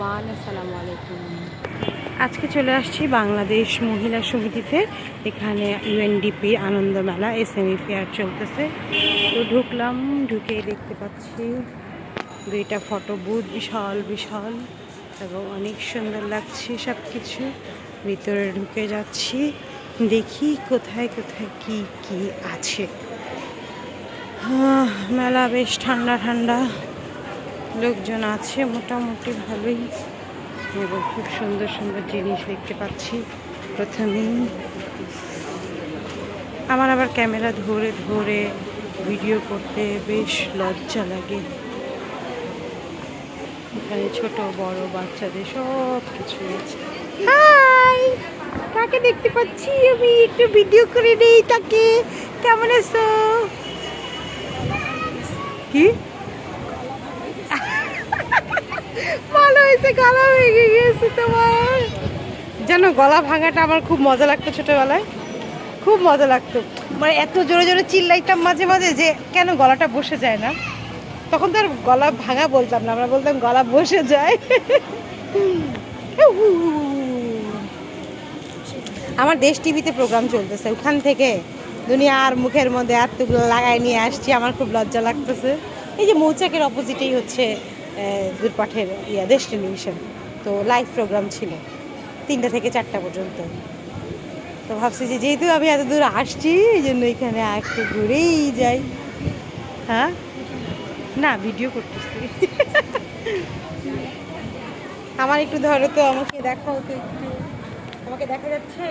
আসসালামু আলাইকুম। আজকে চলে আসছি বাংলাদেশ মহিলা সমিতিতে। এখানে ইউএনডিপি আনন্দ মেলা এস এম ফেয়ার চলতেছে। তো ঢুকলাম ঢুকে দেখতে পাচ্ছি দুইটা ফটো বুথ বিশাল বিশাল। এবং অনেক সুন্দর লাগছে সব কিছু ভিতরে ঢুকে যাচ্ছি, দেখি কোথায় কোথায় কি কি আছে। মেলা বেশ ঠান্ডা ঠান্ডা। লোকজন আছে, মোটামুটি ভালোই। এবং খুব সুন্দর সুন্দর জিনিস দেখতে পাচ্ছি। প্রথমেই আমার আবার ক্যামেরা ধরে ধরে ভিডিও করতে বেশ লজ্জা লাগে। এখানে ছোট, বড় বাচ্চাদের সব কিছু আছে। হাই! কাকে দেখতে পাচ্ছি আমি? একটু ভিডিও করে নেই তাকে। কেমন আছো? কি ভালো হয়েছে গলা ভেঙে গিয়েছে তোমার। যেন গলা ভাঙাটা আমার খুব মজা লাগতো ছোটবেলায়। খুব মজা লাগতো। মানে এত জোরে জোরে চিল্লাইতাম মাঝে মাঝে যে কেন গলাটা বসে যায় না? তখন তো আর গলা ভাঙা বলতাম না, আমরা বলতাম গলা বসে যায়। আমার দেশ টিভিতে প্রোগ্রাম চলতেছে, ওখান থেকে দুনিয়ার মুখের মধ্যে এতগুলো লাগাই নিয়ে আসছি, আমার খুব লজ্জা লাগতেছে। এই যে মৌচাকের অপোজিটেই হচ্ছে দূরপাঠের ইয়া, দেশ টেলিভিশন। তো লাইভ প্রোগ্রাম ছিল, তিনটা থেকে চারটা পর্যন্ত। তো ভাবছি যে যেহেতু আমি এত দূর আসছি, এই জন্য এখানে একটু ঘুরেই যাই। হ্যাঁ? না ভিডিও করতেছি। আমার একটু ধরো তো, আমাকে দেখাও তো একটু। আমাকে দেখা যাচ্ছে?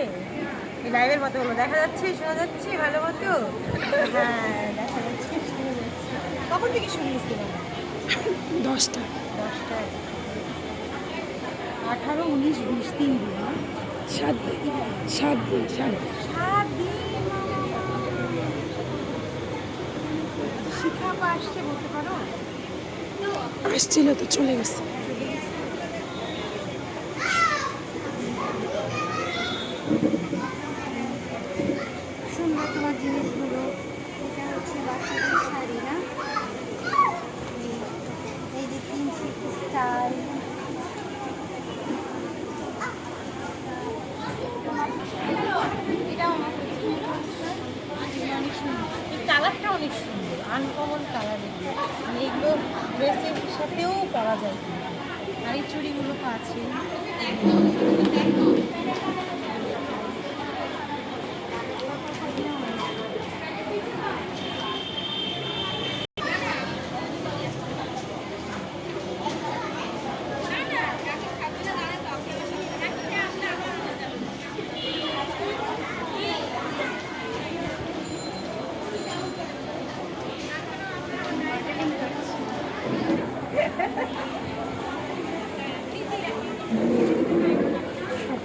এই লাইভের মতো দেখা যাচ্ছে, শোনা যাচ্ছে, ভালো মতো? হ্যাঁ দেখা যাচ্ছে কখন থেকে শুরু হয়েছিল দশটা। দশটায় আঠারো উনিশ বিশ তিন দিন সাত দিন। সাত দিন সাত দিন। সাত দিন শিখা আসছে বলতে পারো? আসছিল তো চলে গেছে সুন্দর তোমার জিনিসগুলো এটা হচ্ছে বাচ্চাদের শাড়ি না এই- এই যে তিন স্টাইল এটাও আমার পছন্দ হচ্ছে। এগুলো অনেক সুন্দর এই কালারটা অনেক সুন্দর আনকমন কালার এগুলো মানে এগুলো ড্রেসের সাথেও পরা যায়। আর এই চুড়িগুলো তো আছে ভিডিও হ্যাঁ এখন একটা করবা তারপর প্রথম থেকে আবার আমি করব। আর আমি বাইক থেকে করতে করতে এটা আমার